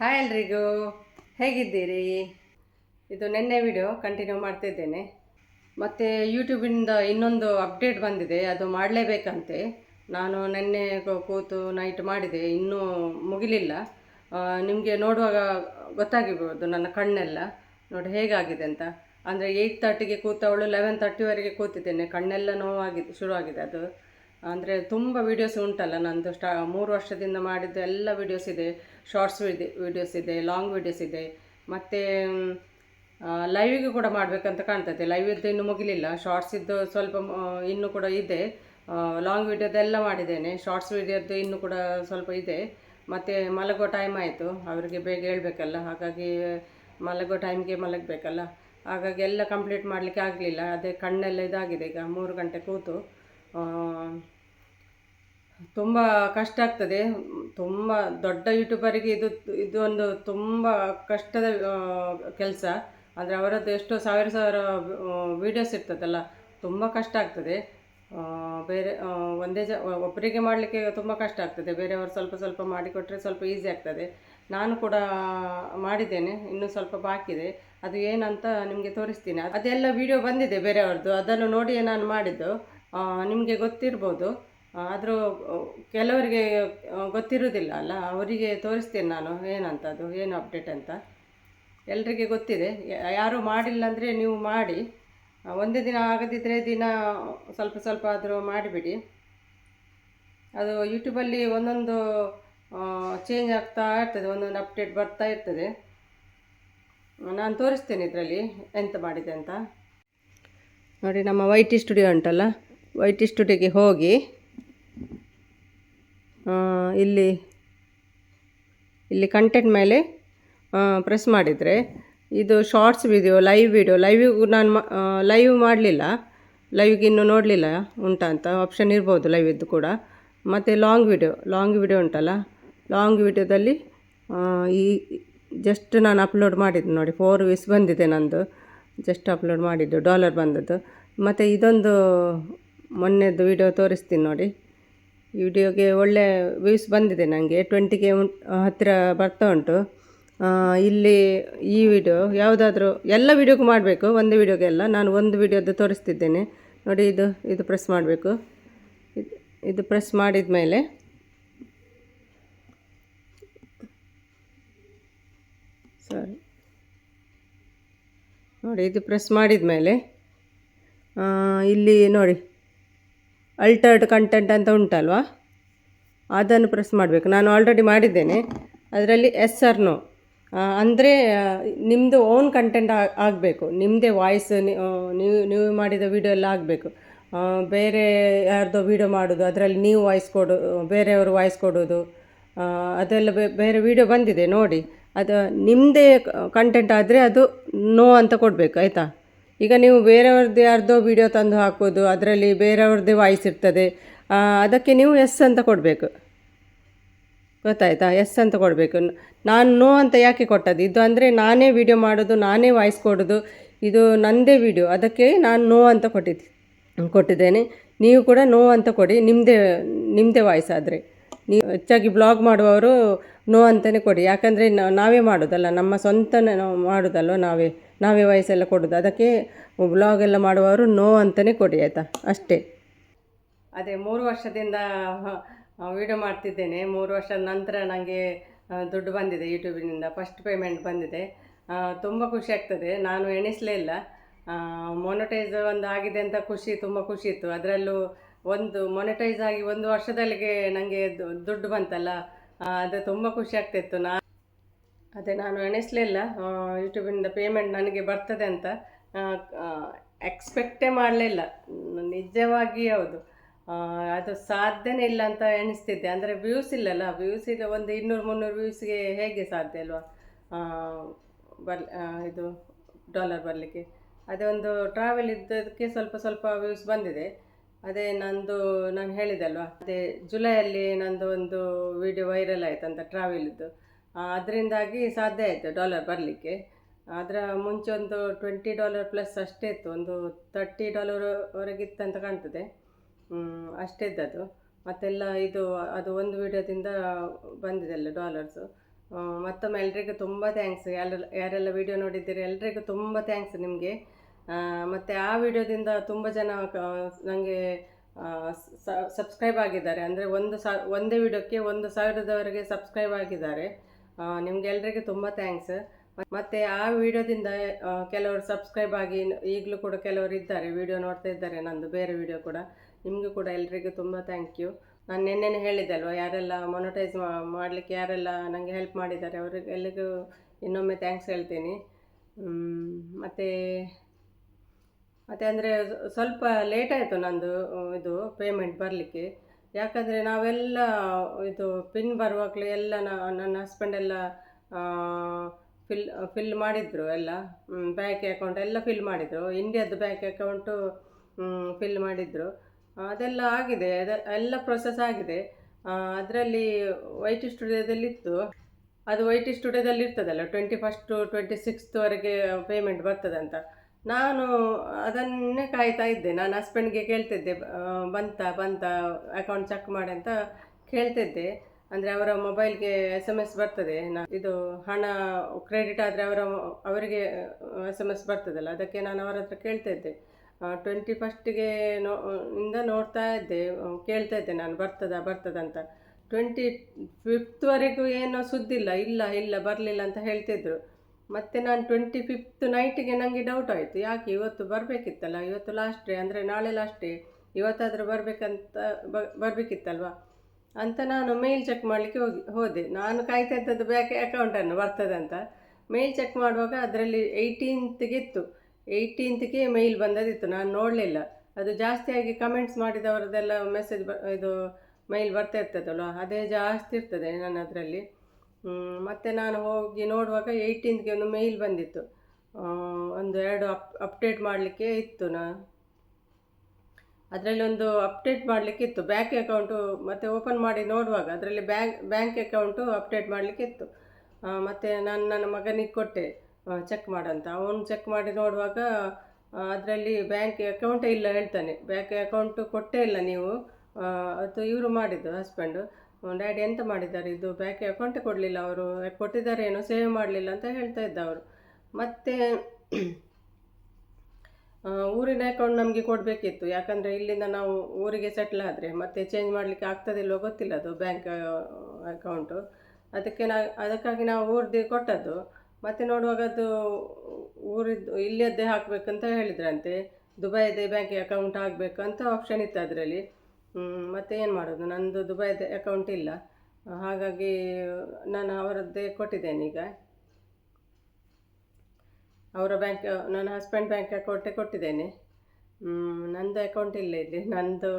Hi ಎಲ್ರಿಗೂ. ಹೇಗಿದ್ದೀರಿ? ಇದು ನಿನ್ನೆ ವಿಡಿಯೋ ಕಂಟಿನ್ಯೂ ಮಾಡ್ತಿದ್ದೇನೆ ಮತ್ತು ಯೂಟ್ಯೂಬಿಂದ ಇನ್ನೊಂದು ಅಪ್ಡೇಟ್ ಬಂದಿದೆ. ಅದು ಮಾಡಲೇಬೇಕಂತೆ. ನಾನು ನಿನ್ನೆ ಕೂತು ನೈಟ್ ಮಾಡಿದೆ. ಇನ್ನೂ ಮುಗಿಲಿಲ್ಲ. ನಿಮಗೆ ನೋಡುವಾಗ ಗೊತ್ತಾಗಿರ್ಬೋದು ನನ್ನ ಕಣ್ಣೆಲ್ಲ. ನೋಡಿ ಹೇಗಾಗಿದೆ ಅಂತ. ಅಂದರೆ ಏಯ್ಟ್ ತರ್ಟಿಗೆ ಕೂತವಳು ಲೆವೆನ್ ತರ್ಟಿವರೆಗೆ ಕೂತಿದ್ದೇನೆ. ಕಣ್ಣೆಲ್ಲ ನೋವಾಗಿದೆ, ಶುರುವಾಗಿದೆ ಅದು. ಅಂದರೆ ತುಂಬ ವೀಡಿಯೋಸ್ ಉಂಟಲ್ಲ ನಂದು ಸ್ಟಾ ಮೂರು ವರ್ಷದಿಂದ ಮಾಡಿದ್ದು ಎಲ್ಲ ವೀಡಿಯೋಸ್ ಇದೆ. ಶಾರ್ಟ್ಸ್ ವಿಡಿ ವೀಡಿಯೋಸ್ ಇದೆ ಲಾಂಗ್ ವೀಡಿಯೋಸ್ ಇದೆ. ಮತ್ತು ಲೈವಿಗೆ ಕೂಡ ಮಾಡಬೇಕಂತ ಕಾಣ್ತದೆ. ಲೈವ್ ಇದ್ದು ಇನ್ನೂ ಮುಗಿಲಿಲ್ಲ. ಶಾರ್ಟ್ಸ್ ಇದ್ದು ಸ್ವಲ್ಪ ಇನ್ನೂ ಕೂಡ ಇದೆ. ಲಾಂಗ್ ವೀಡಿಯೋದೆಲ್ಲ ಮಾಡಿದ್ದೇನೆ. ಶಾರ್ಟ್ಸ್ ವೀಡಿಯೋದ್ದು ಇನ್ನೂ ಕೂಡ ಸ್ವಲ್ಪ ಇದೆ. ಮತ್ತು ಮಲಗೋ ಟೈಮ್ ಆಯಿತು. ಅವರಿಗೆ ಬೇಗ ಹೇಳಬೇಕಲ್ಲ. ಹಾಗಾಗಿ ಮಲಗೋ ಟೈಮ್ಗೆ ಮಲಗಬೇಕಲ್ಲ. ಹಾಗಾಗಿ ಎಲ್ಲ ಕಂಪ್ಲೀಟ್ ಮಾಡಲಿಕ್ಕೆ ಆಗಲಿಲ್ಲ. ಅದೇ ಕಣ್ಣೆಲ್ಲ ಇದಾಗಿದೆ. ಈಗ ಮೂರು ಗಂಟೆ ಕೂತು. ತುಂಬ ಕಷ್ಟ ಆಗ್ತದೆ. ತುಂಬ ದೊಡ್ಡ ಯೂಟ್ಯೂಬರಿಗೆ ಇದು ಇದು ಒಂದು ತುಂಬ ಕಷ್ಟದ ಕೆಲಸ. ಅಂದರೆ ಅವರದ್ದು ಎಷ್ಟೋ ಸಾವಿರ ಸಾವಿರ ವೀಡಿಯೋಸ್ ಇರ್ತದಲ್ಲ, ತುಂಬ ಕಷ್ಟ ಆಗ್ತದೆ. ಬೇರೆ ಒಂದೇ ಜ ಒಬ್ಬರಿಗೆ ಮಾಡಲಿಕ್ಕೆ ತುಂಬ ಕಷ್ಟ ಆಗ್ತದೆ. ಬೇರೆಯವರು ಸ್ವಲ್ಪ ಸ್ವಲ್ಪ ಮಾಡಿಕೊಟ್ರೆ ಸ್ವಲ್ಪ ಈಸಿ ಆಗ್ತದೆ. ನಾನು ಕೂಡ ಮಾಡಿದ್ದೇನೆ, ಇನ್ನೂ ಸ್ವಲ್ಪ ಬಾಕಿ ಇದೆ. ಅದು ಏನಂತ ನಿಮಗೆ ತೋರಿಸ್ತೀನಿ. ಅದೆಲ್ಲ ವಿಡಿಯೋ ಬಂದಿದೆ ಬೇರೆಯವ್ರದ್ದು. ಅದನ್ನು ನೋಡಿಯೇ ನಾನು ಮಾಡಿದ್ದು. ನಿಮಗೆ ಗೊತ್ತಿರ್ಬೋದು. ಆದರೂ ಕೆಲವರಿಗೆ ಗೊತ್ತಿರುವುದಿಲ್ಲ ಅಲ್ಲ? ಅವರಿಗೆ ತೋರಿಸ್ತೇನೆ ನಾನು. ಏನಂತ ಅದು ಏನು ಅಪ್ಡೇಟ್ ಅಂತ? ಎಲ್ರಿಗೆ ಗೊತ್ತಿದೆ. ಯಾರೂ ಮಾಡಿಲ್ಲ ಅಂದರೆ ನೀವು ಮಾಡಿ. ಒಂದೇ ದಿನ ಆಗದಿದ್ದರೆ ದಿನ ಸ್ವಲ್ಪ ಸ್ವಲ್ಪ ಆದರೂ ಮಾಡಿಬಿಡಿ. ಅದು ಯೂಟ್ಯೂಬಲ್ಲಿ ಒಂದೊಂದು ಚೇಂಜ್ ಆಗ್ತಾ ಇರ್ತದೆ. ಒಂದೊಂದು ಅಪ್ಡೇಟ್ ಬರ್ತಾ ಇರ್ತದೆ. ನಾನು ತೋರಿಸ್ತೇನೆ ಇದರಲ್ಲಿ ಎಂತ ಮಾಡಿದೆ ಅಂತ. ನೋಡಿ, ನಮ್ಮ ವೈ ಟಿ ಸ್ಟುಡಿಯೋ ಉಂಟಲ್ಲ? ವೈಟಿ ಸ್ಟುಡಿಯೋಗೆ ಹೋಗಿ ಇಲ್ಲಿ ಇಲ್ಲಿ ಕಂಟೆಂಟ್ ಮೇಲೆ ಪ್ರೆಸ್ ಮಾಡಿದರೆ, ಇದು ಶಾರ್ಟ್ಸ್ ವಿಡಿಯೋ ಲೈವ್ ವಿಡಿಯೋ ಲೈವಿಗೂ ನಾನು ಲೈವ್ ಮಾಡಲಿಲ್ಲ. ಲೈವ್ಗೆ ಇನ್ನೂ ನೋಡಲಿಲ್ಲ ಉಂಟಾ ಅಂತ ಆಪ್ಷನ್ ಇರ್ಬೋದು ಲೈವ್ ಇದ್ದು ಕೂಡ. ಮತ್ತು ಲಾಂಗ್ ವಿಡಿಯೋ ಲಾಂಗ್ ವಿಡಿಯೋ ಉಂಟಲ್ಲ ಲಾಂಗ್ ವಿಡಿಯೋದಲ್ಲಿ ಈ ಜಸ್ಟ್ ನಾನು ಅಪ್ಲೋಡ್ ಮಾಡಿದ್ದು ನೋಡಿ ಫೋರ್ ವೀಸ್ ಬಂದಿದೆ ನಂದು. ಜಸ್ಟ್ ಅಪ್ಲೋಡ್ ಮಾಡಿದ್ದು ಡಾಲರ್ ಬಂದದ್ದು. ಮತ್ತು ಇದೊಂದು ಮೊನ್ನೆದು ವಿಡಿಯೋ ತೋರಿಸ್ತೀನಿ ನೋಡಿ. ವಿಡಿಯೋಗೆ ಒಳ್ಳೆ ವ್ಯೂಸ್ ಬಂದಿದೆ ನನಗೆ ಟ್ವೆಂಟಿಗೆ ಹತ್ತಿರ ಬರ್ತಾ ಉಂಟು. ಇಲ್ಲಿ ಈ ವಿಡಿಯೋ ಯಾವುದಾದ್ರೂ ಎಲ್ಲ ವಿಡಿಯೋಗೂ ಮಾಡಬೇಕು. ಒಂದೇ ವಿಡಿಯೋಗೆ ಎಲ್ಲ ನಾನು ಒಂದು ವಿಡಿಯೋದು ತೋರಿಸ್ತಿದ್ದೇನೆ. ನೋಡಿ ಇದು ಇದು ಪ್ರೆಸ್ ಮಾಡಬೇಕು. ಇದು- ಇದು ಪ್ರೆಸ್ ಮಾಡಿದ ಮೇಲೆ. ಸಾರಿ ನೋಡಿ, ಇದು ಪ್ರೆಸ್ ಮಾಡಿದ ಮೇಲೆ. ಇಲ್ಲಿ ನೋಡಿ. ಅಲ್ಟರ್ಡ್ ಕಂಟೆಂಟ್ ಅಂತ ಉಂಟಲ್ವಾ? ಅದನ್ನು ಪ್ರೆಸ್ ಮಾಡಬೇಕು. ನಾನು ಆಲ್ರೆಡಿ ಮಾಡಿದ್ದೇನೆ. ಅದರಲ್ಲಿ ಎಸ್ ಆರ್ ನೋ ಅಂದರೆ ನಿಮ್ಮದು ಓನ್ ಕಂಟೆಂಟ್ ಆಗಬೇಕು. ನಿಮ್ಮದೇ ವಾಯ್ಸ್ ನೀವು ನೀವು ಮಾಡಿದ ವಿಡಿಯೋ ಎಲ್ಲ ಆಗಬೇಕು. ಬೇರೆ ಯಾರ್ದೋ ವಿಡಿಯೋ ಮಾಡೋದು, ಅದರಲ್ಲಿ ನೀವು ವಾಯ್ಸ್ ಕೊಡು, ಬೇರೆಯವರು ವಾಯ್ಸ್ ಕೊಡೋದು ಅದೆಲ್ಲ ಬೇರೆ ವಿಡಿಯೋ ಬಂದಿದೆ, ನೋಡಿ. ಅದು ನಿಮ್ಮದೇ ಕಂಟೆಂಟ್ ಆದರೆ ಅದು ನೋ ಅಂತ ಕೊಡಬೇಕು, ಆಯಿತಾ? ಈಗ ನೀವು ಬೇರೆಯವ್ರದ್ದು ಅರ್ಧೋ ವಿಡಿಯೋ ತಂದು ಹಾಕೋದು, ಅದರಲ್ಲಿ ಬೇರೆಯವ್ರದ್ದೇ ವಾಯ್ಸ್ ಇರ್ತದೆ. ಅದಕ್ಕೆ ನೀವು ಎಸ್ ಅಂತ ಕೊಡಬೇಕು. ಗೊತ್ತಾಯ್ತಾ? ಎಸ್ ಅಂತ ಕೊಡಬೇಕು. ನಾನು ನೋ ಅಂತ ಯಾಕೆ ಕೊಟ್ಟದ್ದು? ಇದು ಅಂದರೆ ನಾನೇ ವಿಡಿಯೋ ಮಾಡೋದು, ನಾನೇ ವಾಯ್ಸ್ ಕೊಡೋದು, ಇದು ನನ್ನದೇ ವಿಡಿಯೋ ಅದಕ್ಕೆ ನಾನು ನೋ ಅಂತ ಕೊಟ್ಟಿದ್ದೆ ಕೊಟ್ಟಿದ್ದೇನೆ. ನೀವು ಕೂಡ ನೋ ಅಂತ ಕೊಡಿ. ನಿಮ್ಮದೇ ನಿಮ್ಮದೇ ವಾಯ್ಸ್ ಆದರೆ. ನೀವು ಹೆಚ್ಚಾಗಿ ಬ್ಲಾಗ್ ಮಾಡುವವರು ನೋ ಅಂತಲೇ ಕೊಡಿ. ಯಾಕಂದರೆ ನಾವೇ ಮಾಡೋದಲ್ಲ. ನಮ್ಮ ಸ್ವಂತ ಮಾಡೋದಲ್ವ ನಾವೇ? ನಾವೇ ವಾಯ್ಸೆಲ್ಲ ಕೊಡೋದು. ಅದಕ್ಕೆ ಬ್ಲಾಗ್ ಎಲ್ಲ ಮಾಡುವವರು ನೋ ಅಂತಲೇ ಕೊಡಿ ಆಯಿತಾ? ಅಷ್ಟೇ. ಅದೇ ಮೂರು ವರ್ಷದಿಂದ ವಿಡಿಯೋ ಮಾಡ್ತಿದ್ದೇನೆ. ಮೂರು ವರ್ಷದ ನಂತರ ನನಗೆ ದುಡ್ಡು ಬಂದಿದೆ ಯೂಟ್ಯೂಬಿನಿಂದ ಫಸ್ಟ್ ಪೇಮೆಂಟ್ ಬಂದಿದೆ. ತುಂಬ ಖುಷಿ ಆಗ್ತದೆ. ನಾನು ಎಣಿಸಲೇ ಇಲ್ಲ. ಮೊನಟೈಸ್ ಒಂದು ಆಗಿದೆ ಅಂತ ಖುಷಿ, ತುಂಬ ಖುಷಿ ಇತ್ತು. ಅದರಲ್ಲೂ ಒಂದು ಮೊನಟೈಸ್ ಆಗಿ ಒಂದು ವರ್ಷದಲ್ಲಿಗೆ ನನಗೆ ದುಡ್ಡು ಬಂತಲ್ಲ. ಅದು ತುಂಬ ಖುಷಿ ಆಗ್ತಿತ್ತು. ನಾ ಅದೇ ನಾನು ಎಣಿಸಲಿಲ್ಲ ಯೂಟ್ಯೂಬಿಂದ ಪೇಮೆಂಟ್ ನನಗೆ ಬರ್ತದೆ ಅಂತ. ಎಕ್ಸ್ಪೆಕ್ಟೇ ಮಾಡಲಿಲ್ಲ ನಿಜವಾಗಿ ಹೌದು. ಅದು ಸಾಧ್ಯನೇ ಇಲ್ಲ ಅಂತ ಎಣಿಸ್ತಿದ್ದೆ. ಅಂದರೆ ವ್ಯೂಸ್ ಇಲ್ಲಲ್ಲ ವ್ಯೂಸ್ ಈಗ ಒಂದು ಇನ್ನೂರು, ಮುನ್ನೂರು ವ್ಯೂಸ್ಗೆ ಹೇಗೆ ಸಾಧ್ಯ ಅಲ್ವಾ? ಬರ್ ಇದು ಡಾಲರ್ ಬರಲಿಕ್ಕೆ. ಅದೇ ಒಂದು ಟ್ರಾವೆಲ್ ಇದ್ದದಕ್ಕೆ ಸ್ವಲ್ಪ ಸ್ವಲ್ಪ ವ್ಯೂಸ್ ಬಂದಿದೆ. ಅದೇ ನಂದು, ನಾನು ಹೇಳಿದೆ ಅಲ್ವಾ? ಅದೇ ಜುಲೈಯಲ್ಲಿ ನಂದು ಒಂದು ವಿಡಿಯೋ ವೈರಲ್ ಆಯ್ತಂತ ಟ್ರಾವೆಲಿದ್ದು ಅದರಿಂದಾಗಿ ಸಾಧ್ಯ ಆಯಿತು ಡಾಲರ್ ಬರಲಿಕ್ಕೆ. ಅದರ ಮುಂಚೆ ಒಂದು ಟ್ವೆಂಟಿ ಡಾಲರ್ ಪ್ಲಸ್ ಅಷ್ಟೇ ಇತ್ತು. ಒಂದು ತರ್ಟಿ ಡಾಲರ್ವರೆಗಿತ್ತಂತ ಕಾಣ್ತದೆ. ಅಷ್ಟೇ ಇದ್ದದ್ದು ಮತ್ತೆಲ್ಲ ಇದು, ಅದು ಒಂದು ವಿಡಿಯೋದಿಂದ ಬಂದಿದೆಲ್ಲ ಡಾಲರ್ಸು ಮತ್ತೊಮ್ಮೆ ಎಲ್ರಿಗೂ ತುಂಬ ಥ್ಯಾಂಕ್ಸ್ ಯಾರೆಲ್ಲ ಯಾರೆಲ್ಲ ವಿಡಿಯೋ ನೋಡಿದ್ದೀರಿ, ಎಲ್ರಿಗೂ ತುಂಬ ಥ್ಯಾಂಕ್ಸ್ ನಿಮಗೆ. ಮತ್ತು ಆ ವಿಡಿಯೋದಿಂದ ತುಂಬ ಜನ ನನಗೆ ಸಬ್ಸ್ಕ್ರೈಬ್ ಆಗಿದ್ದಾರೆ. ಅಂದರೆ ಒಂದು ಸಾ, ಒಂದೇ ವಿಡಿಯೋಕ್ಕೆ ಒಂದು ಸಾವಿರದವರೆಗೆ ಸಬ್ಸ್ಕ್ರೈಬ್ ಆಗಿದ್ದಾರೆ. ನಿಮ್ಗೆ ಎಲ್ಲರಿಗೂ ತುಂಬ ಥ್ಯಾಂಕ್ಸ್ ಮತ್ತು ಆ ವಿಡಿಯೋದಿಂದ ಕೆಲವರು ಸಬ್ಸ್ಕ್ರೈಬ್ ಆಗಿ ಈಗಲೂ ಕೂಡ ಕೆಲವರು ಇದ್ದಾರೆ, ವಿಡಿಯೋ ನೋಡ್ತಾ ಇದ್ದಾರೆ, ನಂದು ಬೇರೆ ವಿಡಿಯೋ ಕೂಡ, ನಿಮಗೂ ಕೂಡ ಎಲ್ರಿಗೂ ತುಂಬ ಥ್ಯಾಂಕ್ ಯು ನಾನು ನಿನ್ನೆನೇ ಹೇಳಿದ್ದೆ ಅಲ್ವಾ ಯಾರೆಲ್ಲ ಮೊನಟೈಸ್ ಮಾಡಲಿಕ್ಕೆ ಯಾರೆಲ್ಲ ನನಗೆ ಹೆಲ್ಪ್ ಮಾಡಿದ್ದಾರೆ, ಅವ್ರಿಗೆ ಎಲ್ಲಿಗೂ ಇನ್ನೊಮ್ಮೆ ಥ್ಯಾಂಕ್ಸ್ ಹೇಳ್ತೀನಿ. ಮತ್ತು ಮತ್ತು ಅಂದರೆ ಸ್ವಲ್ಪ ಲೇಟ್ ಆಯಿತು ನಂದು, ಇದು ಪೇಮೆಂಟ್ ಬರಲಿಕ್ಕೆ. ಯಾಕಂದರೆ ನಾವೆಲ್ಲ, ಇದು ಪಿನ್ ಬರುವಾಗಲೇ ಎಲ್ಲ ನನ್ನ ಹಸ್ಬೆಂಡ್ ಎಲ್ಲ ಫಿಲ್ ಫಿಲ್ ಮಾಡಿದರು ಎಲ್ಲ ಬ್ಯಾಂಕ್ ಅಕೌಂಟ್ ಎಲ್ಲ ಫಿಲ್ ಮಾಡಿದರು. ಇಂಡಿಯಾದ್ದು ಬ್ಯಾಂಕ್ ಅಕೌಂಟು ಫಿಲ್ ಮಾಡಿದರು. ಅದೆಲ್ಲ ಆಗಿದೆ. ಅದ, ಎಲ್ಲ ಪ್ರೊಸೆಸ್ ಆಗಿದೆ. ಅದರಲ್ಲಿ ವೈಟ್ ಸ್ಟುಡಿಯೋದಲ್ಲಿತ್ತು ಅದು ವೈಟ್ ಸ್ಟುಡಿಯೋದಲ್ಲಿ ಇರ್ತದಲ್ಲ ಟ್ವೆಂಟಿ ಫಸ್ಟು ಟ್ವೆಂಟಿ ಸಿಕ್ಸ್ತ್ವರೆಗೆ ಪೇಮೆಂಟ್ ಬರ್ತದಂತ. ನಾನು ಅದನ್ನೇ ಕಾಯ್ತಾ ಇದ್ದೆ. ನಾನು ಹಸ್ಬೆಂಡ್ಗೆ ಕೇಳ್ತಿದ್ದೆ ಬಂತಾ, ಬಂತ ಅಕೌಂಟ್ ಚೆಕ್ ಮಾಡಿ ಅಂತ ಕೇಳ್ತಿದ್ದೆ. ಅಂದರೆ ಅವರ ಮೊಬೈಲ್ಗೆ ಎಸ್ ಎಂ ಎಸ್ ಬರ್ತದೆ. ನಾ, ಇದು ಹಣ ಕ್ರೆಡಿಟ್ ಆದರೆ ಅವರ, ಅವರಿಗೆ ಎಸ್ ಎಂ ಎಸ್ ಬರ್ತದಲ್ಲ, ಅದಕ್ಕೆ ನಾನು ಅವರ ಹತ್ರ ಕೇಳ್ತಿದ್ದೆ. ಟ್ವೆಂಟಿ ಫಸ್ಟಿಗೆ ನೋ, ಇಂದ ನೋಡ್ತಾ ಇದ್ದೆ, ಕೇಳ್ತಾ ಇದ್ದೆ ನಾನು, ಬರ್ತದ ಬರ್ತದಂತ ಟ್ವೆಂಟಿ ಫಿಫ್ತ್ವರೆಗೂ ಏನೋ ಸುದ್ದಿಲ್ಲ, ಇಲ್ಲ ಇಲ್ಲ, ಬರಲಿಲ್ಲ ಅಂತ ಹೇಳ್ತಿದ್ರು. ಮತ್ತು ನಾನು ಟ್ವೆಂಟಿ ಫಿಫ್ತ್ ನೈಟಿಗೆ ನನಗೆ ಡೌಟ್ ಆಯಿತು. ಯಾಕೆ ಇವತ್ತು ಬರಬೇಕಿತ್ತಲ್ಲ? ಇವತ್ತು ಲಾಸ್ಟ್ ಡೇ ಅಂದರೆ ನಾಳೆ ಲಾಸ್ಟ್ ಡೇ ಇವತ್ತಾದರೂ ಬರಬೇಕಂತ ಬರಬೇಕಿತ್ತಲ್ವ? ಅಂತ ನಾನು ಮೇಲ್ ಚೆಕ್ ಮಾಡಲಿಕ್ಕೆ ಹೋಗಿ, ಹೋದೆ. ನಾನು ಕಾಯ್ತಾ ಇದ್ದದ್ದು ಬ್ಯಾಂಕ್ ಅಕೌಂಟನ್ನು ಬರ್ತದಂತ. ಮೇಲ್ ಚೆಕ್ ಮಾಡುವಾಗ ಅದರಲ್ಲಿ ಏಯ್ಟೀನ್ತ್ಗೆ ಇತ್ತು. ಏಯ್ಟೀನ್ತ್ಗೆ ಮೇಲ್ ಬಂದದಿತ್ತು. ನಾನು ನೋಡಲಿಲ್ಲ. ಅದು ಜಾಸ್ತಿಯಾಗಿ ಕಮೆಂಟ್ಸ್ ಮಾಡಿದವರದೆಲ್ಲ ಮೆಸೇಜ್ ಬ, ಇದು ಮೇಲ್ ಬರ್ತಾ ಇರ್ತದಲ್ವ? ಅದೇ ಜಾಸ್ತಿ ಇರ್ತದೆ ನನ್ನ ಅದರಲ್ಲಿ ಮತ್ತು ನಾನು ಹೋಗಿ ನೋಡುವಾಗ ಏಯ್ಟೀನ್ತ್ಗೆ ಒಂದು ಮೇಲ್ ಬಂದಿತ್ತು. ಒಂದು ಎರಡು ಅಪ್ ಅಪ್ಡೇಟ್ ಮಾಡಲಿಕ್ಕೆ ಇತ್ತು ನಾ. ಅದರಲ್ಲಿ ಒಂದು ಅಪ್ಡೇಟ್ ಮಾಡಲಿಕ್ಕೆ ಇತ್ತು. ಬ್ಯಾಂಕ್ ಅಕೌಂಟು ಮತ್ತು ಓಪನ್ ಮಾಡಿ ನೋಡುವಾಗ ಅದರಲ್ಲಿ ಬ್ಯಾಂಕ್ ಬ್ಯಾಂಕ್ ಅಕೌಂಟು ಅಪ್ಡೇಟ್ ಮಾಡಲಿಕ್ಕೆ ಇತ್ತು. ಮತ್ತು ನಾನು ನನ್ನ ಮಗನಿಗೆ ಕೊಟ್ಟೆ ಚೆಕ್ ಮಾಡಂತ. ಅವನು ಚೆಕ್ ಮಾಡಿ ನೋಡುವಾಗ ಅದರಲ್ಲಿ ಬ್ಯಾಂಕ್ ಅಕೌಂಟೇ ಇಲ್ಲ ಹೇಳ್ತಾನೆ. ಬ್ಯಾಂಕ್ ಅಕೌಂಟು ಕೊಟ್ಟೇ ಇಲ್ಲ ನೀವು. ಅದು ಇವರು ಮಾಡಿದ್ದು ಹಸ್ಬೆಂಡು ಡ್ಯಾಡಿ ಎಂತ ಮಾಡಿದ್ದಾರೆ? ಇದು ಬ್ಯಾಂಕ್ ಅಕೌಂಟ್ ಕೊಡಲಿಲ್ಲ ಅವರು. ಕೊಟ್ಟಿದ್ದಾರೆ ಏನೋ? ಸೇವ್ ಮಾಡಲಿಲ್ಲ ಅಂತ ಹೇಳ್ತಾ ಇದ್ದ ಅವರು ಮತ್ತು ಊರಿನ ಅಕೌಂಟ್ ನಮಗೆ ಕೊಡಬೇಕಿತ್ತು. ಯಾಕಂದರೆ ಇಲ್ಲಿಂದ ನಾವು ಊರಿಗೆ ಸೆಟ್ಲ್ ಆದರೆ. ಮತ್ತೆ ಚೇಂಜ್ ಮಾಡಲಿಕ್ಕೆ ಆಗ್ತದಿಲ್ಲೋ ಗೊತ್ತಿಲ್ಲ ಅದು ಬ್ಯಾಂಕ್ ಅಕೌಂಟು. ಅದಕ್ಕೆ ನಾ, ಅದಕ್ಕಾಗಿ ನಾವು ಊರ್ದು ಕೊಟ್ಟದ್ದು. ಮತ್ತು ನೋಡುವಾಗ ಅದು ಊರಿದ್ದು, ಇಲ್ಲಿಯದ್ದೇ ಹಾಕಬೇಕಂತ ಹೇಳಿದ್ರಂತೆ. ದುಬೈದೇ ಬ್ಯಾಂಕ್ ಅಕೌಂಟ್ ಆಗಬೇಕು ಅಂತ ಆಪ್ಷನ್ ಇತ್ತು ಅದರಲ್ಲಿ. ಮತ್ತು ಏನು ಮಾಡೋದು? ನನ್ನದು ದುಬೈದ ಅಕೌಂಟ್ ಇಲ್ಲ. ಹಾಗಾಗಿ ನಾನು ಅವರದ್ದೇ ಕೊಟ್ಟಿದ್ದೇನೆ ಈಗ. ಅವರ ಬ್ಯಾಂಕ್ ನನ್ನ ಹಸ್ಬೆಂಡ್ ಬ್ಯಾಂಕ್ ಅಕೌಂಟೇ ಕೊಟ್ಟಿದ್ದೇನೆ. ನನ್ನದು ನಂದು ಅಕೌಂಟ್ ಇಲ್ಲ ಇಲ್ಲಿ. ನಂದು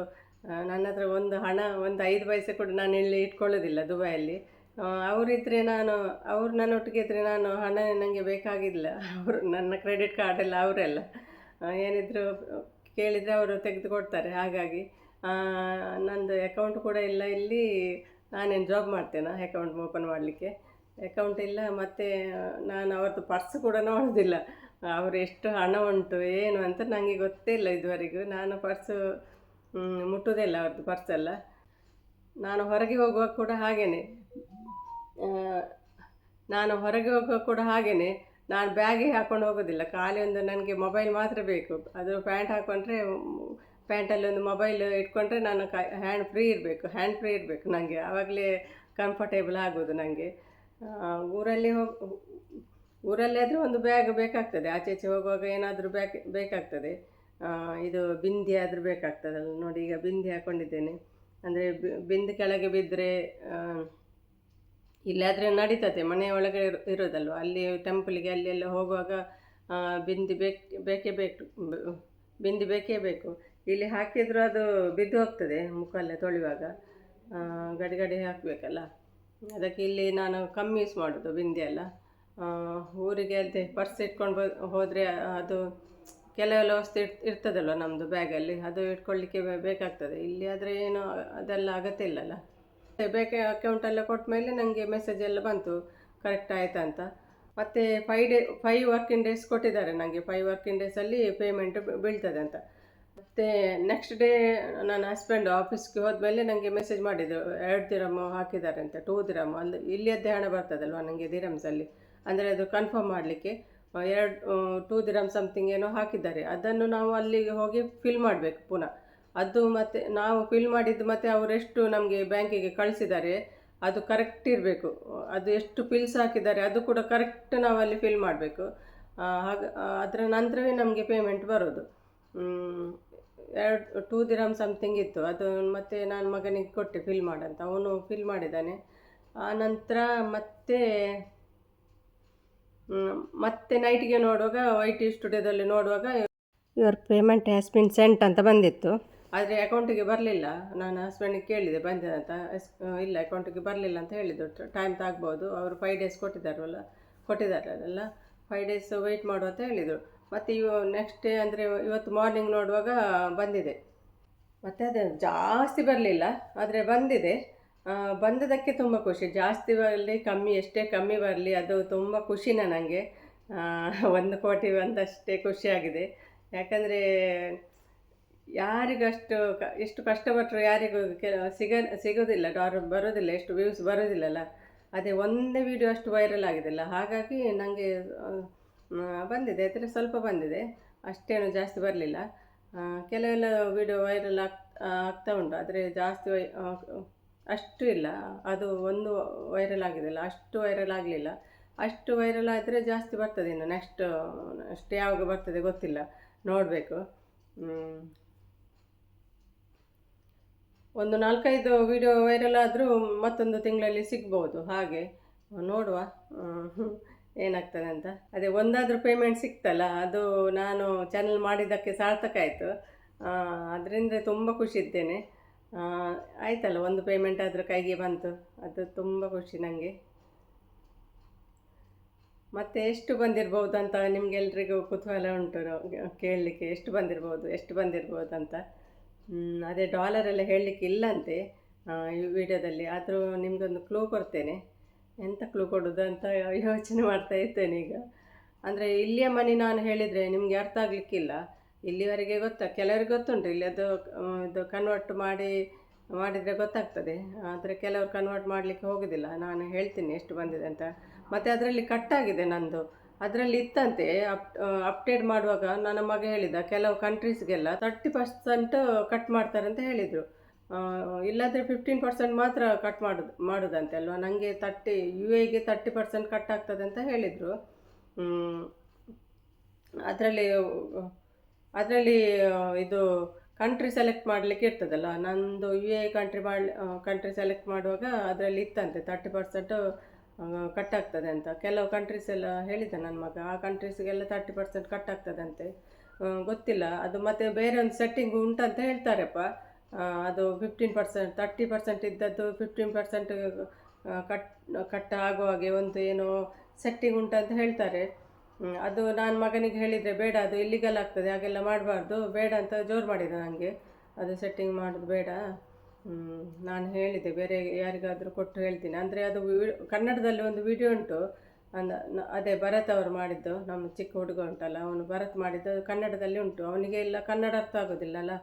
ಆ, ನನ್ನ ಹತ್ರ ಒಂದು ಹಣ ಒಂದು ಐದು ಪೈಸೆ ಕೂಡ ನಾನು ಇಲ್ಲಿ ಇಟ್ಕೊಳ್ಳೋದಿಲ್ಲ ದುಬೈಯಲ್ಲಿ. ಅವರಿದ್ದರೆ ನಾನು ಅವ್ರು ನನ್ನೊಟ್ಟಿಗೆ ಇದ್ದರೆ ನಾನು ಹಣ ನನಗೆ ಬೇಕಾಗಿಲ್ಲ. ಅವರು ನನ್ನ ಕ್ರೆಡಿಟ್ ಕಾರ್ಡ್ ಎಲ್ಲ ಅವರೆಲ್ಲ. ಏನಿದ್ರು ಕೇಳಿದರೆ ಅವರು ತೆಗೆದುಕೊಡ್ತಾರೆ. ಹಾಗಾಗಿ ನಂದು ಅಕೌಂಟ್ ಕೂಡ ಇಲ್ಲ, ಇಲ್ಲಿ ನಾನೇನು ಜಾಬ್ ಮಾಡ್ತೇನೆ ಅಕೌಂಟ್ ಓಪನ್ ಮಾಡಲಿಕ್ಕೆ? ಅಕೌಂಟ್ ಇಲ್ಲ, ಮತ್ತು ನಾನು ಅವ್ರದ್ದು ಪರ್ಸ್ ಕೂಡ ನೋಡೋದಿಲ್ಲ. ಅವರು ಎಷ್ಟು ಹಣ ಉಂಟು, ಏನು ಅಂತ ನನಗೆ ಗೊತ್ತೇ ಇಲ್ಲ ಇದುವರೆಗೂ. ನಾನು ಪರ್ಸು ಮುಟ್ಟುವುದೇ ಇಲ್ಲ ಅವ್ರದ್ದು ಪರ್ಸೆಲ್ಲ ನಾನು ಹೊರಗೆ ಹೋಗುವಾಗ ಕೂಡ ಹಾಗೇ ನಾನು ಹೊರಗೆ ಹೋಗುವಾಗ ಕೂಡ ಹಾಗೇ ನಾನು ಬ್ಯಾಗೇ ಹಾಕ್ಕೊಂಡು ಹೋಗೋದಿಲ್ಲ. ಖಾಲಿ ಒಂದು ನನಗೆ ಮೊಬೈಲ್ ಮಾತ್ರ ಬೇಕು. ಅದು ಪ್ಯಾಂಟ್ ಹಾಕ್ಕೊಂಡ್ರೆ ಪ್ಯಾಂಟಲ್ಲಿ ಒಂದು ಮೊಬೈಲ್ ಇಟ್ಕೊಂಡ್ರೆ ನಾನು ಕ ಹ್ಯಾಂಡ್ ಫ್ರೀ ಇರಬೇಕು ಹ್ಯಾಂಡ್ ಫ್ರೀ ಇರಬೇಕು ನನಗೆ ಆವಾಗಲೇ ಕಂಫರ್ಟೇಬಲ್ ಆಗೋದು ನನಗೆ ಊರಲ್ಲಿ ಹೋಗಿ, ಊರಲ್ಲಿ ಆದರೆ ಒಂದು ಬ್ಯಾಗ್ ಬೇಕಾಗ್ತದೆ. ಆಚೆ ಈಚೆ ಹೋಗುವಾಗ ಏನಾದರೂ ಬ್ಯಾಗ್ ಬೇಕಾಗ್ತದೆ. ಇದು ಬಿಂದಿ ಆದರೂ ಬೇಕಾಗ್ತದಲ್ಲ ನೋಡಿ ಈಗ ಬಿಂದಿ ಹಾಕ್ಕೊಂಡಿದ್ದೇನೆ ಅಂದರೆ ಬಿಂದಿ ಕೆಳಗೆ ಬಿದ್ದರೆ ಇಲ್ಲಾದರೆ ನಡೀತದೆ. ಮನೆ ಒಳಗೆ ಇರೋ, ಇರೋದಲ್ವ? ಅಲ್ಲಿ ಟೆಂಪಲ್ಗೆ ಅಲ್ಲಿ ಎಲ್ಲ ಹೋಗುವಾಗ ಬಿಂದಿ ಬೇಕು, ಬೇಕೇ ಬೇಕು ಬಿಂದಿ ಬೇಕೇ ಬೇಕು. ಇಲ್ಲಿ ಹಾಕಿದರೂ ಅದು ಬಿದ್ದು ಹೋಗ್ತದೆ ಮುಖಲ್ಲ ತೊಳೆಯುವಾಗ. ಗಡಿ ಗಡಿ ಹಾಕಬೇಕಲ್ಲ. ಅದಕ್ಕೆ ಇಲ್ಲಿ ನಾನು ಕಮ್ಮಿ ಯೂಸ್ ಮಾಡೋದು ಬಿಂದಿ ಎಲ್ಲ. ಊರಿಗೆ ಅದೇ ಪರ್ಸ್ ಇಟ್ಕೊಂಡು ಹೋದರೆ ಅದು ಕೆಲವೆಲ್ಲ ವಸ್ತು ಇರ್, ಇರ್ತದಲ್ವ ನಮ್ಮದು ಬ್ಯಾಗಲ್ಲಿ ಅದು ಇಟ್ಕೊಳ್ಳಿಕ್ಕೆ ಬೇಕಾಗ್ತದೆ. ಇಲ್ಲಿ ಆದರೆ ಏನು, ಅದೆಲ್ಲ ಅಗತ್ಯ ಇಲ್ಲಲ್ಲ ಬೇಕೆ ಅಕೌಂಟೆಲ್ಲ ಕೊಟ್ಟ ಮೇಲೆ ನನಗೆ ಮೆಸೇಜ್ ಎಲ್ಲ ಬಂತು ಕರೆಕ್ಟ್ ಆಯ್ತಾ ಅಂತ. ಮತ್ತು five day five working days ಕೊಟ್ಟಿದ್ದಾರೆ ನನಗೆ ಫೈವ್ ವರ್ಕಿಂಗ್ ಡೇಸಲ್ಲಿ ಪೇಮೆಂಟ್ ಬೀಳ್ತದೆ ಅಂತ. ಮತ್ತು ನೆಕ್ಸ್ಟ್ ಡೇ ನನ್ನ ಹಸ್ಬೆಂಡ್ ಆಫೀಸ್ಗೆ ಹೋದ್ಮೇಲೆ ನನಗೆ ಮೆಸೇಜ್ ಮಾಡಿದರು ಎರಡು ದಿರಮ್ ಹಾಕಿದ್ದಾರೆ ಅಂತ ಟೂ ದಿರಮ್ ಅಲ್ಲಿ ಇಲ್ಲಿಯದ್ದೇ ಹಣ ಬರ್ತದಲ್ವ ನನಗೆ ದಿರಮ್ಸಲ್ಲಿ ಅಂದರೆ ಅದು ಕನ್ಫರ್ಮ್ ಮಾಡಲಿಕ್ಕೆ ಎರಡು ಟೂ ದಿರಮ್ ಸಮಥಿಂಗ್ ಏನೋ ಹಾಕಿದ್ದಾರೆ. ಅದನ್ನು ನಾವು ಅಲ್ಲಿಗೆ ಹೋಗಿ ಫಿಲ್ ಮಾಡಬೇಕು ಪುನಃ. ಅದು ಮತ್ತೆ, ನಾವು ಫಿಲ್ ಮಾಡಿದ್ದು ಮತ್ತು ಅವರೆಷ್ಟು ನಮಗೆ ಬ್ಯಾಂಕಿಗೆ ಕಳಿಸಿದ್ದಾರೆ, ಅದು ಕರೆಕ್ಟ್ ಇರಬೇಕು. ಅದು ಎಷ್ಟು ಫಿಲ್ಸ್ ಹಾಕಿದ್ದಾರೆ, ಅದು ಕೂಡ ಕರೆಕ್ಟ್ ನಾವು ಅಲ್ಲಿ ಫಿಲ್ ಮಾಡಬೇಕು. ಹಾಗೆ ಅದರ ನಂತರವೇ ನಮಗೆ ಪೇಮೆಂಟ್ ಬರೋದು. ಎರಡು ಟೂ ದಿರಮ್ ಸಮಥಿಂಗ್ ಇತ್ತು. ಅದು ಮತ್ತೆ ನಾನು ಮಗನಿಗೆ ಕೊಟ್ಟೆ ಫಿಲ್ ಮಾಡಂತ. ಅವನು ಫಿಲ್ ಮಾಡಿದ್ದಾನೆ ಆ ನಂತರ ಮತ್ತೆ ಮತ್ತೆ ನೈಟ್ಗೆ ನೋಡುವಾಗ ವೈ ಟಿ ಸ್ಟುಡಿಯೋದಲ್ಲಿ ನೋಡುವಾಗ your payment has been sent ಅಂತ ಬಂದಿತ್ತು. ಆದರೆ ಅಕೌಂಟಿಗೆ ಬರಲಿಲ್ಲ. ನಾನು ಹಸ್ಬೆಂಡಿಗೆ ಕೇಳಿದೆ, ಬಂದಿದೆ ಅಂತ. ಇಲ್ಲ ಅಕೌಂಟಿಗೆ ಬರಲಿಲ್ಲ ಅಂತ ಹೇಳಿದರು. ಟೈಮ್ ತಾಗ್ಬೋದು. ಅವರು ಫೈವ್ ಡೇಸ್ ಕೊಟ್ಟಿದ್ದಾರಲ್ಲ ಕೊಟ್ಟಿದ್ದಾರಲ್ಲ ಫೈವ್ ಡೇಸ್ ವೆಯ್ಟ್ ಮಾಡು ಅಂತ ಹೇಳಿದರು. ಮತ್ತು ಇವ ನೆಕ್ಸ್ಟ್ ಡೇ ಅಂದರೆ ಇವತ್ತು ಮಾರ್ನಿಂಗ್ ನೋಡುವಾಗ ಬಂದಿದೆ. ಮತ್ತು ಅದು ಜಾಸ್ತಿ ಬರಲಿಲ್ಲ, ಆದರೆ ಬಂದಿದೆ. ಬಂದದಕ್ಕೆ ತುಂಬ ಖುಷಿ. ಜಾಸ್ತಿ ಬರಲಿ, ಕಮ್ಮಿ, ಎಷ್ಟೇ ಕಮ್ಮಿ ಬರಲಿ, ಅದು ತುಂಬ ಖುಷಿನ ನನಗೆ ಒಂದು ಕೋಟಿ ಬಂದಷ್ಟೇ ಖುಷಿಯಾಗಿದೆ ಯಾಕಂದರೆ ಯಾರಿಗಷ್ಟು ಕ, ಎಷ್ಟು ಕಷ್ಟಪಟ್ಟರು ಯಾರಿಗೂ ಕೆ ಸಿಗ, ಸಿಗೋದಿಲ್ಲ, ಡಾರ್, ಬರೋದಿಲ್ಲ, ಎಷ್ಟು ವ್ಯೂಸ್ ಬರೋದಿಲ್ಲಲ್ಲ. ಅದೇ ಒಂದೇ ವಿಡಿಯೋ ಅಷ್ಟು ವೈರಲ್ ಆಗಿದೆಲ್ಲ. ಹಾಗಾಗಿ ನನಗೆ ಬಂದಿದೆ ಆದರೆ ಸ್ವಲ್ಪ ಬಂದಿದೆ. ಅಷ್ಟೇನು ಜಾಸ್ತಿ ಬರಲಿಲ್ಲ. ಕೆಲವೆಲ್ಲ ವಿಡಿಯೋ ವೈರಲ್ ಆಗ್ ಆಗ್ತಾ ಉಂಟು. ಆದರೆ ಜಾಸ್ತಿ ವೈ ಅಷ್ಟು ಇಲ್ಲ. ಅದು ಒಂದು ವೈರಲ್ ಆಗಿದೆಯಲ್ಲ ಅಷ್ಟು ವೈರಲ್ ಆಗಲಿಲ್ಲ. ಅಷ್ಟು ವೈರಲ್ ಆದರೆ ಜಾಸ್ತಿ ಬರ್ತದೆ ಇನ್ನು. ನೆಕ್ಸ್ಟ್ ನೆಕ್ಸ್ಟ್ ಯಾವಾಗ ಬರ್ತದೆ ಗೊತ್ತಿಲ್ಲ. ನೋಡಬೇಕು. ಒಂದು ನಾಲ್ಕೈದು ವಿಡಿಯೋ ವೈರಲ್ ಆದರೂ ಮತ್ತೊಂದು ತಿಂಗಳಲ್ಲಿ ಸಿಗ್ಬೋದು. ಹಾಗೆ. ನೋಡುವ. ಏನಾಗ್ತದೆ ಅಂತ? ಅದೇ ಒಂದಾದರೂ ಪೇಮೆಂಟ್ ಸಿಕ್ತಲ್ಲ, ಅದು ನಾನು ಚಾನಲ್ ಮಾಡಿದ್ದಕ್ಕೆ ಸಾರ್ಥಕ ಆಯಿತು. ಅದರಿಂದ ತುಂಬ ಖುಷಿ ಇದ್ದೇನೆ. ಆಯ್ತಲ್ಲ, ಒಂದು ಪೇಮೆಂಟ್ ಆದರೂ ಕೈಗೆ ಬಂತು. ಅದು ತುಂಬ ಖುಷಿ ನನಗೆ ಮತ್ತೆ ಎಷ್ಟು ಬಂದಿರ್ಬೋದು ಅಂತ ನಿಮಗೆಲ್ರಿಗೂ ಕುತೂಹಲ ಉಂಟು ಕೇಳಲಿಕ್ಕೆ? ಎಷ್ಟು ಬಂದಿರ್ಬೋದು ಎಷ್ಟು ಬಂದಿರ್ಬೋದು ಅಂತ? ಅದೇ ಡಾಲರೆಲ್ಲ ಹೇಳಲಿಕ್ಕೆ ಇಲ್ಲಂತೆ ಈ ವಿಡಿಯೋದಲ್ಲಿ ಆದರೂ ನಿಮಗೊಂದು ಕ್ಲೂ ಕೊಡ್ತೇನೆ. ಎಂತ ಕ್ಲೂ ಕೊಡೋದು ಅಂತ ಯೋಚನೆ ಮಾಡ್ತಾ ಇರ್ತೇನೆ ಈಗ. ಅಂದರೆ ಇಲ್ಲಿಯ ಮನೆ ನಾನು ಹೇಳಿದರೆ ನಿಮಗೆ ಅರ್ಥ ಆಗಲಿಕ್ಕಿಲ್ಲ. ಇಲ್ಲಿವರೆಗೆ ಗೊತ್ತಾ, ಕೆಲವರಿಗೆ ಗೊತ್ತುಂಟು, ಇಲ್ಲಿ ಅದು ಇದು ಕನ್ವರ್ಟ್ ಮಾಡಿ, ಮಾಡಿದರೆ ಗೊತ್ತಾಗ್ತದೆ. ಆದರೆ ಕೆಲವರು ಕನ್ವರ್ಟ್ ಮಾಡಲಿಕ್ಕೆ ಹೋಗೋದಿಲ್ಲ. ನಾನು ಹೇಳ್ತೀನಿ ಎಷ್ಟು ಬಂದಿದೆ ಅಂತ. ಮತ್ತು ಅದರಲ್ಲಿ ಕಟ್ಟಾಗಿದೆ ನಂದು. ಅದರಲ್ಲಿ ಇತ್ತಂತೆ ಅಪ್ ಅಪ್ಡೇಟ್ ಮಾಡುವಾಗ ನನ್ನ ಮಗ ಹೇಳಿದ, ಕೆಲವು ಕಂಟ್ರೀಸ್ಗೆಲ್ಲ ತರ್ಟಿ ಪರ್ಸೆಂಟ್ ಕಟ್ ಮಾಡ್ತಾರೆ ಅಂತ ಹೇಳಿದರು. ಇಲ್ಲಾಂದರೆ ಫಿಫ್ಟೀನ್ ಪರ್ಸೆಂಟ್ ಮಾತ್ರ ಕಟ್ ಮಾಡೋದು, ಮಾಡೋದಂತೆ ಅಲ್ವಾ? ನನಗೆ ತರ್ಟಿ ಯು ಎಗೆ ತರ್ಟಿ ಪರ್ಸೆಂಟ್ ಕಟ್ ಆಗ್ತದೆ ಅಂತ ಹೇಳಿದರು. ಅದರಲ್ಲಿ ಅದರಲ್ಲಿ, ಇದು ಕಂಟ್ರಿ ಸೆಲೆಕ್ಟ್ ಮಾಡಲಿಕ್ಕೆ ಇರ್ತದಲ್ಲ? ನಂದು ಯು ಎ ಕಂಟ್ರಿ ಮಾಡಿ ಕಂಟ್ರಿ ಸೆಲೆಕ್ಟ್ ಮಾಡುವಾಗ ಅದರಲ್ಲಿ ಇತ್ತಂತೆ ತರ್ಟಿ ಪರ್ಸೆಂಟು ಕಟ್ ಆಗ್ತದೆ ಅಂತ. ಕೆಲವು ಕಂಟ್ರೀಸ್ ಎಲ್ಲ ಹೇಳಿದ್ದೆ ನನ್ನ ಮಗ, ಆ ಕಂಟ್ರೀಸ್ಗೆಲ್ಲ ತರ್ಟಿ ಪರ್ಸೆಂಟ್ ಕಟ್ ಆಗ್ತದಂತೆ. ಗೊತ್ತಿಲ್ಲ. ಅದು ಮತ್ತೆ ಬೇರೆ ಒಂದು ಸೆಟ್ಟಿಂಗ್ ಉಂಟಂತ ಹೇಳ್ತಾರಪ್ಪ. ಅದು ಫಿಫ್ಟೀನ್ ಪರ್ಸೆಂಟ್ ತರ್ಟಿ ಪರ್ಸೆಂಟ್ ಇದ್ದದ್ದು ಫಿಫ್ಟೀನ್ ಪರ್ಸೆಂಟ್ ಕಟ್ ಕಟ್ ಆಗೋ ಹಾಗೆ ಒಂದು ಏನೋ ಸೆಟ್ಟಿಂಗ್ ಉಂಟಂತ ಹೇಳ್ತಾರೆ. ಅದು ನಾನು ಮಗನಿಗೆ ಹೇಳಿದರೆ, ಬೇಡ, ಅದು ಇಲ್ಲಿಗಲ್ ಆಗ್ತದೆ, ಹಾಗೆಲ್ಲ ಮಾಡಬಾರ್ದು, ಬೇಡ ಅಂತ ಜೋರು ಮಾಡಿದ ನನಗೆ ಅದು ಸೆಟ್ಟಿಂಗ್ ಮಾಡೋದು ಬೇಡ. ನಾನು ಹೇಳಿದೆ, ಬೇರೆ ಯಾರಿಗಾದರೂ ಕೊಟ್ಟು ಹೇಳ್ತೀನಿ. ಅಂದರೆ ಅದು ಕನ್ನಡದಲ್ಲಿ ಒಂದು ವಿಡಿಯೋ ಉಂಟು. ಅಂದ ಅದೇ ಭರತ್ ಅವರು ಮಾಡಿದ್ದು, ನಮ್ಮ ಚಿಕ್ಕ ಹುಡುಗ ಉಂಟಲ್ಲ, ಅವನು ಭರತ್ ಮಾಡಿದ್ದು ಕನ್ನಡದಲ್ಲಿ ಉಂಟು. ಅವನಿಗೆ ಎಲ್ಲ ಕನ್ನಡ ಅರ್ಥ ಆಗೋದಿಲ್ಲಲ್ಲ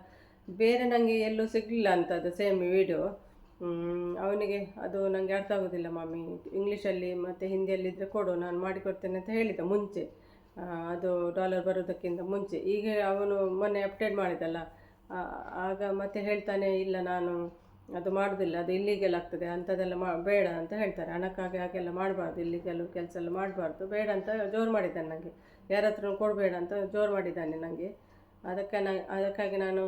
ಬೇರೆ ನನಗೆ ಎಲ್ಲೂ ಸಿಗಲಿಲ್ಲ ಅಂತ ಅದು ಸೇಮ್ ವಿಡಿಯೋ ಅವನಿಗೆ ಅದು ನನಗೆ ಅರ್ಥ ಆಗೋದಿಲ್ಲ ಮಮ್ಮಿ ಇಂಗ್ಲೀಷಲ್ಲಿ ಮತ್ತು ಹಿಂದಿಯಲ್ಲಿ ಇದ್ದರೆ ಕೊಡು, ನಾನು ಮಾಡಿಕೊಡ್ತೇನೆ ಅಂತ ಹೇಳಿದ ಮುಂಚೆ. ಅದು ಡಾಲರ್ ಬರೋದಕ್ಕಿಂತ ಮುಂಚೆ. ಈಗ ಅವನು ಮೊನ್ನೆ ಅಪ್ಡೇಟ್ ಮಾಡಿದಲ್ಲ. ಆಗ ಮತ್ತೆ ಹೇಳ್ತಾನೆ, ಇಲ್ಲ ನಾನು ಅದು ಮಾಡೋದಿಲ್ಲ, ಅದು ಇಲ್ಲಿಗೆಲ್ಲ ಆಗ್ತದೆ ಅಂಥದ್ದೆಲ್ಲ ಮಾ, ಬೇಡ ಅಂತ ಹೇಳ್ತಾರೆ. ಹಣಕ್ಕಾಗಿ ಹಾಗೆಲ್ಲ ಮಾಡಬಾರ್ದು ಇಲ್ಲಿಗೆಲ್ಲ ಕೆಲಸ ಎಲ್ಲ ಮಾಡಬಾರ್ದು, ಬೇಡ ಅಂತ ಜೋರು ಮಾಡಿದ್ದಾನೆ ನನಗೆ ಯಾರ ಹತ್ರ ಕೊಡಬೇಡ ಅಂತ ಜೋರು ಮಾಡಿದ್ದಾನೆ ನನಗೆ ಅದಕ್ಕೆ ನಾನು ಅದಕ್ಕಾಗಿ ನಾನು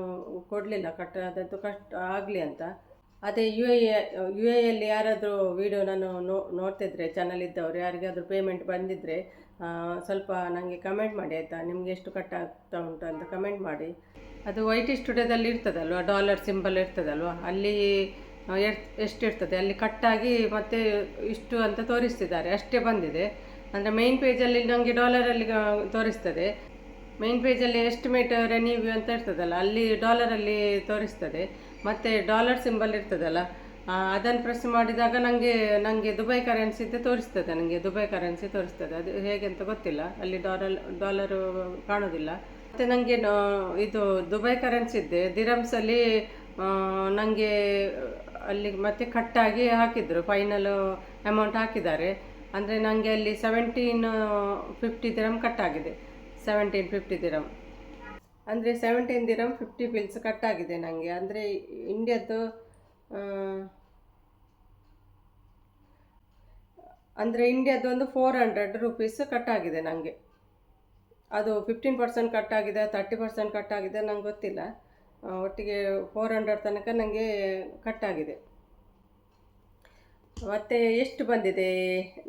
ಕೊಡಲಿಲ್ಲ, ಕಟ್ಟ ಅದದ್ದು ಕಷ್ಟ ಆಗಲಿ ಅಂತ. ಅದೇ ಯು ಎ ಯು ಎಲ್ಲಿ ಯಾರಾದರೂ ವೀಡಿಯೋ ನಾನು ನೋ, ನೋಡ್ತಿದ್ರೆ ಚಾನಲ್ ಇದ್ದವರು, ಯಾರಿಗಾದರೂ ಪೇಮೆಂಟ್ ಬಂದಿದ್ದರೆ ಸ್ವಲ್ಪ ನನಗೆ ಕಮೆಂಟ್ ಮಾಡಿ, ಆಯಿತಾ? ನಿಮಗೆ ಎಷ್ಟು ಕಟ್ ಆಗ್ತಾ ಉಂಟು ಅಂತ ಕಮೆಂಟ್ ಮಾಡಿ. ಅದು ವೈ ಟಿ ಸ್ಟುಡಿಯೋದಲ್ಲಿ ಇರ್ತದಲ್ವ? Dollar symbol ಇರ್ತದಲ್ವ? ಅಲ್ಲಿ ಎಷ್ಟು ಇರ್ತದೆ ಅಲ್ಲಿ ಕಟ್ಟಾಗಿ ಮತ್ತೆ ಇಷ್ಟು ಅಂತ ತೋರಿಸ್ತಿದ್ದಾರೆ. ಅಷ್ಟೇ ಬಂದಿದೆ. ಅಂದರೆ ಮೈನ್ ಪೇಜಲ್ಲಿ ನನಗೆ ಡಾಲರಲ್ಲಿ ತೋರಿಸ್ತದೆ. ಮೈನ್ ಪೇಜಲ್ಲಿ ಎಸ್ಟಿಮೇಟ್ ರೆನ್ಯೂವ್ಯೂ ಅಂತ ಇರ್ತದಲ್ಲ, ಅಲ್ಲಿ ಡಾಲರಲ್ಲಿ ತೋರಿಸ್ತದೆ, ಮತ್ತು ಡಾಲರ್ ಸಿಂಬಲ್ ಇರ್ತದಲ್ಲ ಅದನ್ನು ಪ್ರೆಸ್ ಮಾಡಿದಾಗ ನನಗೆ ನನಗೆ ದುಬೈ ಕರೆನ್ಸಿ ಅಂತ ತೋರಿಸ್ತದೆ ನನಗೆ ದುಬೈ ಕರೆನ್ಸಿ ತೋರಿಸ್ತದೆ, ಅದು ಹೇಗೆ ಅಂತ ಗೊತ್ತಿಲ್ಲ, ಅಲ್ಲಿ ಡಾಲರ್ ಡಾಲರು ಕಾಣೋದಿಲ್ಲ. ಮತ್ತು ನನಗೆ ಇದು ದುಬೈ ಕರೆನ್ಸಿ ಇದ್ದೆ ದಿರಮ್ಸಲ್ಲಿ ನನಗೆ ಅಲ್ಲಿ ಮತ್ತೆ ಕಟ್ಟಾಗಿ ಹಾಕಿದ್ರು ಫೈನಲ್ ಅಮೌಂಟ್ ಹಾಕಿದ್ದಾರೆ, ಅಂದರೆ ನನಗೆ ಅಲ್ಲಿ ಸೆವೆಂಟೀನ್ ಫಿಫ್ಟಿ ದಿರಮ್ ಕಟ್ಟಾಗಿದೆ ಸೆವೆಂಟೀನ್ ಫಿಫ್ಟಿ ದಿರಮ್ ಅಂದರೆ ಸೆವೆಂಟೀನ್ ದಿರಮ್ ಫಿಫ್ಟಿ ಬಿಲ್ಸ್ ಕಟ್ಟಾಗಿದೆ ನನಗೆ ಅಂದರೆ ಇಂಡಿಯಾದ್ದು ಅಂದರೆ ಇಂಡಿಯಾದ್ದು ಒಂದು ಫೋರ್ ಹಂಡ್ರೆಡ್ ರುಪೀಸ್ ಕಟ್ಟಾಗಿದೆ ನನಗೆ ಅದು ಫಿಫ್ಟೀನ್ ಪರ್ಸೆಂಟ್ ಕಟ್ಟಾಗಿದೆ ತರ್ಟಿ ಪರ್ಸೆಂಟ್ ಕಟ್ಟಾಗಿದೆ ನಂಗೆ ಗೊತ್ತಿಲ್ಲ. ಒಟ್ಟಿಗೆ ಫೋರ್ ಹಂಡ್ರೆಡ್ ತನಕ ನನಗೆ ಕಟ್ಟಾಗಿದೆ ಮತ್ತು ಎಷ್ಟು ಬಂದಿದೆ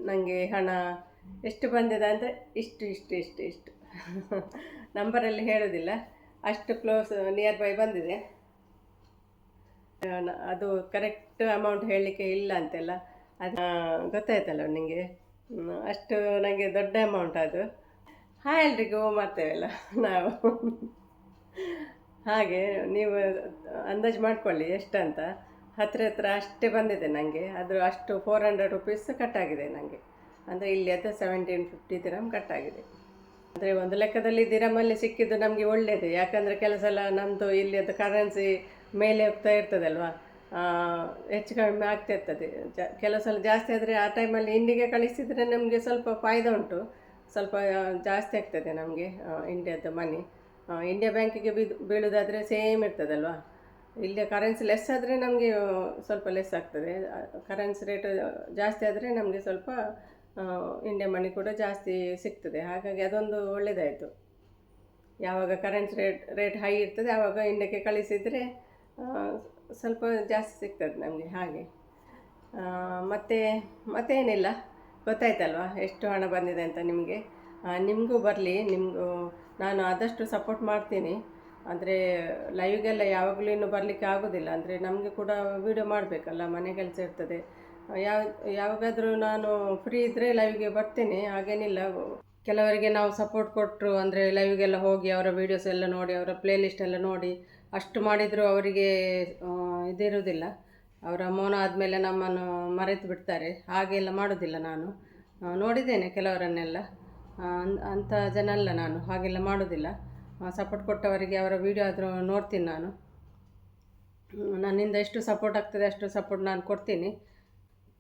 ನನಗೆ ಹಣ? ಎಷ್ಟು ಬಂದಿದೆ ಅಂದರೆ ಇಷ್ಟು ಇಷ್ಟು ಇಷ್ಟು ಇಷ್ಟು. ನಂಬರಲ್ಲಿ ಹೇಳೋದಿಲ್ಲ. ಅಷ್ಟು ಕ್ಲೋಸ್ ನಿಯರ್ ಬೈ ಬಂದಿದೆ ಅದು ಕರೆಕ್ಟ್ ಅಮೌಂಟ್ ಹೇಳಲಿಕ್ಕೆ ಇಲ್ಲ ಅಂತೆಲ್ಲ. ಅದು ಗೊತ್ತಾಯ್ತಲ್ಲ ನಿಮಗೆ ಅಷ್ಟು ನನಗೆ ದೊಡ್ಡ ಅಮೌಂಟ್ ಅದು. ಹಾಂ, ಎಲ್ರಿಗೂ ಮಾಡ್ತೇವಲ್ಲ ನಾವು. ಹಾಗೆ, ನೀವು ಅಂದಾಜು ಮಾಡ್ಕೊಳ್ಳಿ, ಎಷ್ಟಂತ? ಹತ್ತಿರ ಹತ್ರ ಅಷ್ಟೇ ಬಂದಿದೆ ನನಗೆ ಅದು ಅಷ್ಟು ಫೋರ್ ಹಂಡ್ರೆಡ್ ರುಪೀಸ್ ಕಟ್ಟಾಗಿದೆ ನನಗೆ ಅಂದರೆ ಇಲ್ಲಿ ಅದು ಸೆವೆಂಟೀನ್ ಫಿಫ್ಟಿ ದಿರಮ್ ಕಟ್ಟಾಗಿದೆ ಅಂದರೆ ಒಂದು ಲೆಕ್ಕದಲ್ಲಿ ದಿರಮಲ್ಲಿ ಸಿಕ್ಕಿದ್ದು ನಮಗೆ ಒಳ್ಳೆಯದು ಯಾಕಂದರೆ ಕೆಲಸ ಎಲ್ಲ ನಮ್ಮದು ಇಲ್ಲಿ ಅದು ಕರೆನ್ಸಿ ಮೇಲೆ ಹೋಗ್ತಾ ಇರ್ತದಲ್ವಾ? ಹೆಚ್ಚು ಕಡಿಮೆ ಆಗ್ತಾ ಇರ್ತದೆ. ಜಾಸ್ತಿ ಆದರೆ ಆ ಟೈಮಲ್ಲಿ ಇಂಡಿಗೆ ಕಳಿಸಿದರೆ ನಮಗೆ ಸ್ವಲ್ಪ ಫಾಯ್ದೆ ಉಂಟು. ಸ್ವಲ್ಪ ಜಾಸ್ತಿ ಆಗ್ತದೆ ನಮಗೆ ಇಂಡಿಯಾದ ಮನಿ ಇಂಡಿಯಾ ಬ್ಯಾಂಕಿಗೆ ಬೀದು ಬೀಳೋದಾದರೆ ಸೇಮ್ ಇರ್ತದಲ್ವಾ? ಇಲ್ಲಿ ಕರೆನ್ಸಿ ಲೆಸ್ ಆದರೆ ನಮಗೆ ಸ್ವಲ್ಪ ಲೆಸ್ ಆಗ್ತದೆ. ಕರೆನ್ಸಿ ರೇಟ್ ಜಾಸ್ತಿ ಆದರೆ ನಮಗೆ ಸ್ವಲ್ಪ ಇಂಡಿಯಾ ಮನಿ ಕೂಡ ಜಾಸ್ತಿ ಸಿಗ್ತದೆ. ಹಾಗಾಗಿ ಅದೊಂದು ಒಳ್ಳೆಯದಾಯಿತು ಯಾವಾಗ ಕರೆನ್ಸಿ ರೇಟ್ ರೇಟ್ ಹೈ ಇರ್ತದೆ ಆವಾಗ ಇಂಡಿಯಾಕ್ಕೆ ಕಳಿಸಿದರೆ ಸ್ವಲ್ಪ ಜಾಸ್ತಿ ಸಿಗ್ತದೆ ನಮಗೆ ಹಾಗೆ. ಮತ್ತೆ, ಮತ್ತೇನಿಲ್ಲ? ಗೊತ್ತಾಯ್ತಲ್ವಾ? ಎಷ್ಟು ಹಣ ಬಂದಿದೆ ಅಂತ ನಿಮಗೆ? ನಿಮಗೂ ಬರಲಿ, ನಿಮಗೂ, ನಾನು ಆದಷ್ಟು ಸಪೋರ್ಟ್ ಮಾಡ್ತೀನಿ. ಅಂದರೆ ಲೈವ್ಗೆಲ್ಲ ಯಾವಾಗಲೂ ಇನ್ನೂ ಬರಲಿಕ್ಕೆ ಆಗೋದಿಲ್ಲ. ಅಂದರೆ ನಮಗೆ ಕೂಡ ವೀಡಿಯೋ ಮಾಡಬೇಕಲ್ಲ, ಮನೆ ಕೆಲಸ ಇರ್ತದೆ. ಯಾವ, ಯಾವಾಗಾದರೂ ನಾನು ಫ್ರೀ ಇದ್ದರೆ ಲೈವ್ಗೆ ಬರ್ತೇನೆ, ಹಾಗೇನಿಲ್ಲ. ಕೆಲವರಿಗೆ ನಾವು ಸಪೋರ್ಟ್ ಕೊಟ್ಟರು ಅಂದರೆ ಲೈವ್ಗೆಲ್ಲ ಹೋಗಿ ಅವರ ವೀಡಿಯೋಸ್ ಎಲ್ಲ ನೋಡಿ, ಅವರ ಪ್ಲೇಲಿಸ್ಟ್ ಎಲ್ಲ ನೋಡಿ, ಅಷ್ಟು ಮಾಡಿದರೂ ಅವರಿಗೆ ಇದಿರುವುದಿಲ್ಲ ಅವರ ಮೌನ ಆದಮೇಲೆ ನಮ್ಮನ್ನು ಮರೆತು ಬಿಡ್ತಾರೆ. ಹಾಗೆಲ್ಲ ಮಾಡೋದಿಲ್ಲ ನಾನು. ನೋಡಿದ್ದೇನೆ ಕೆಲವರನ್ನೆಲ್ಲ. ಅಂಥ ಜನ ಅಲ್ಲ ನಾನು, ಹಾಗೆಲ್ಲ ಮಾಡೋದಿಲ್ಲ. ಸಪೋರ್ಟ್ ಕೊಟ್ಟವರಿಗೆ ಅವರ ವೀಡಿಯೋ ಆದರೂ ನೋಡ್ತೀನಿ ನಾನು. ನನ್ನಿಂದ ಎಷ್ಟು ಸಪೋರ್ಟ್ ಆಗ್ತದೆ ಅಷ್ಟು ಸಪೋರ್ಟ್ ನಾನು ಕೊಡ್ತೀನಿ.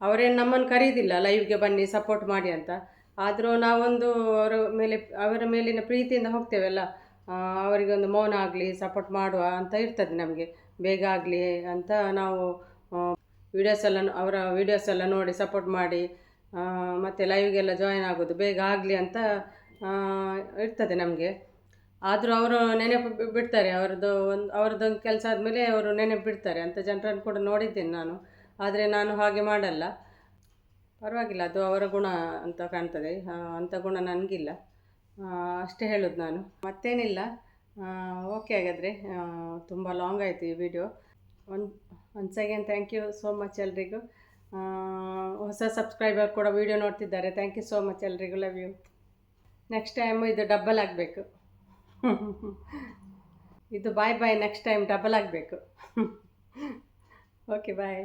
ಅವರೇನು ನಮ್ಮನ್ನು ಕರೀದಿಲ್ಲ ಲೈವ್ಗೆ ಬನ್ನಿ ಸಪೋರ್ಟ್ ಮಾಡಿ ಅಂತ. ಆದರೂ ನಾವೊಂದು ಅವರ ಮೇಲೆ, ಅವರ ಮೇಲಿನ ಪ್ರೀತಿಯಿಂದ ಹೋಗ್ತೇವಲ್ಲ ಅವರಿಗೆ ಅವರಿಗೊಂದು ಮೌನ ಆಗಲಿ ಸಪೋರ್ಟ್ ಮಾಡುವ ಅಂತ ಇರ್ತದೆ ನಮಗೆ. ಬೇಗ ಆಗಲಿ ಅಂತ ನಾವು ವೀಡಿಯೋಸ್ ಎಲ್ಲ ಅವರ ವೀಡಿಯೋಸ್ ಎಲ್ಲ ನೋಡಿ ಸಪೋರ್ಟ್ ಮಾಡಿ ಮತ್ತು ಲೈವ್ಗೆಲ್ಲ ಜಾಯಿನ್ ಆಗೋದು ಬೇಗ ಆಗಲಿ ಅಂತ ಇರ್ತದೆ ನಮಗೆ. ಆದರೂ ಅವರು ನೆನಪು ಬಿಡ್ತಾರೆ, ಅವ್ರದ್ದು ಒಂದು, ಅವ್ರದ್ದೊಂದು ಕೆಲಸ ಆದಮೇಲೆ ಅವರು ನೆನಪು ಬಿಡ್ತಾರೆ ಅಂತ ಜನರನ್ನು ಕೂಡ ನೋಡಿದ್ದೇನೆ ನಾನು. ಆದರೆ ನಾನು ಹಾಗೆ ಮಾಡಲ್ಲ. ಪರವಾಗಿಲ್ಲ, ಅದು ಅವರ ಗುಣ ಅಂತ ಕಾಣ್ತದೆ. ಅಂಥ ಗುಣ ನನಗಿಲ್ಲ. ಅಷ್ಟೇ ಹೇಳೋದು ನಾನು. ಮತ್ತೇನಿಲ್ಲ. ಓಕೆ ಹಾಗಾದರೆ. ತುಂಬ ಲಾಂಗ್ ಆಯಿತು ಈ video one once again thank you so much ಎಲ್ರಿಗೂ. ಹೊಸ ಸಬ್ಸ್ಕ್ರೈಬರ್ ಕೂಡ ವಿಡಿಯೋ ನೋಡ್ತಿದ್ದಾರೆ. ಥ್ಯಾಂಕ್ ಯು ಸೋ ಮಚ್ ಎಲ್ರಿಗೂ. ಲವ್ ಯು ನೆಕ್ಸ್ಟ್ ಟೈಮು ಇದು ಡಬ್ಬಲ್ ಆಗಬೇಕು. ಇದು bye bye next time double ಆಗಬೇಕು. Okay bye